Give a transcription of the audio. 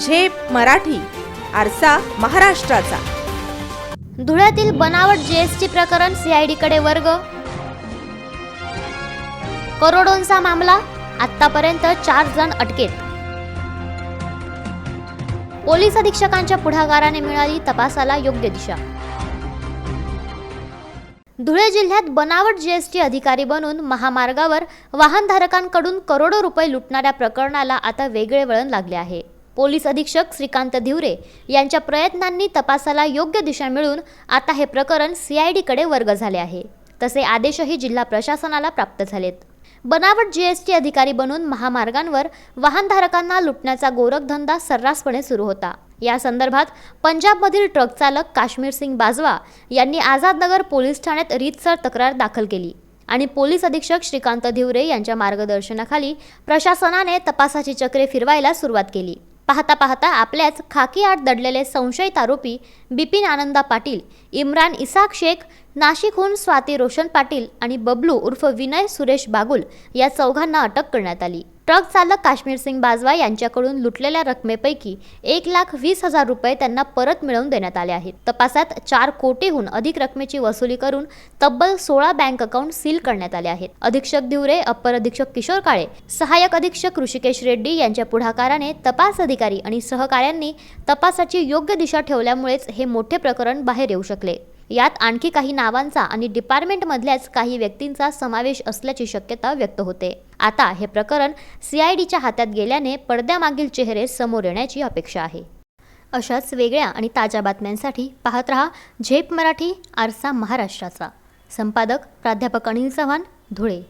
झेप मराठी आरसा महाराष्ट्राचा. धुळ्यातील बनावट जीएसटी प्रकरण सीआयडीकडे वर्ग. करोडोंचा मामला आतापर्यंत चार जण अटकेत. पोलीस अधीक्षकांच्या पुढाकाराने मिळाली तपासाला योग्य दिशा. धुळे जिल्ह्यात बनावट जीएसटी अधिकारी बनून महामार्गावर वाहनधारकांकडून करोडो रुपये लुटणाऱ्या प्रकरणाला आता वेगळे वळण लागले आहे. पोलीस अधीक्षक श्रीकांत धिवरे यांच्या प्रयत्नांनी तपासाला योग्य दिशा मिळून आता हे प्रकरण सीआयडीकडे वर्ग झाले आहे. तसे आदेशही जिल्हा प्रशासनाला प्राप्त झालेत. बनावट जीएसटी अधिकारी बनून महामार्गांवर वाहनधारकांना लुटण्याचा गोरखधंदा सर्रासपणे सुरू होता. या संदर्भात पंजाबमधील ट्रक चालक काश्मीर सिंग बाजवा यांनी आझादनगर पोलीस ठाण्यात रीतसर तक्रार दाखल केली आणि पोलीस अधीक्षक श्रीकांत धिवरे यांच्या मार्गदर्शनाखाली प्रशासनाने तपासाची चक्रे फिरवायला सुरुवात केली. पाहता पाहता आपल्याच खाकी आड दडलेले संशयित आरोपी बिपिन आनंदा पाटील इम्रान इसाक शेख नाशिकहून स्वाती रोशन पाटील आणि बबलू उर्फ विनय सुरेश बागुल या चौघांना अटक करण्यात आली. ट्रक चालक काश्मीर सिंग बाजवा यांच्याकडून लुटलेल्या रकमेपैकी एक लाख वीस हजार रुपये त्यांना परत मिळवून देण्यात आले आहेत. तपासात चार कोटीहून अधिक रकमेची वसुली करून तब्बल सोळा बँक अकाउंट सील करण्यात आले आहेत. अधीक्षक दिवरे अप्पर अधीक्षक किशोर काळे सहाय्यक अधीक्षक ऋषिकेश रेड्डी यांच्या पुढाकाराने तपास अधिकारी आणि सहकाऱ्यांनी तपासाची योग्य दिशा ठेवल्यामुळेच हे मोठे प्रकरण बाहेर येऊ शकले. यात आणखी काही नावांचा आणि डिपार्टमेंटमधल्याच काही व्यक्तींचा समावेश असल्याची शक्यता व्यक्त होते. आता हे प्रकरण सीआयडीच्या हातात गेल्याने पडद्यामागील चेहरे समोर येण्याची अपेक्षा आहे. अशाच वेगळ्या आणि ताज्या बातम्यांसाठी पाहत रहा झेप मराठी आरसा महाराष्ट्राचा. संपादक प्राध्यापक अनिल चव्हाण धुळे.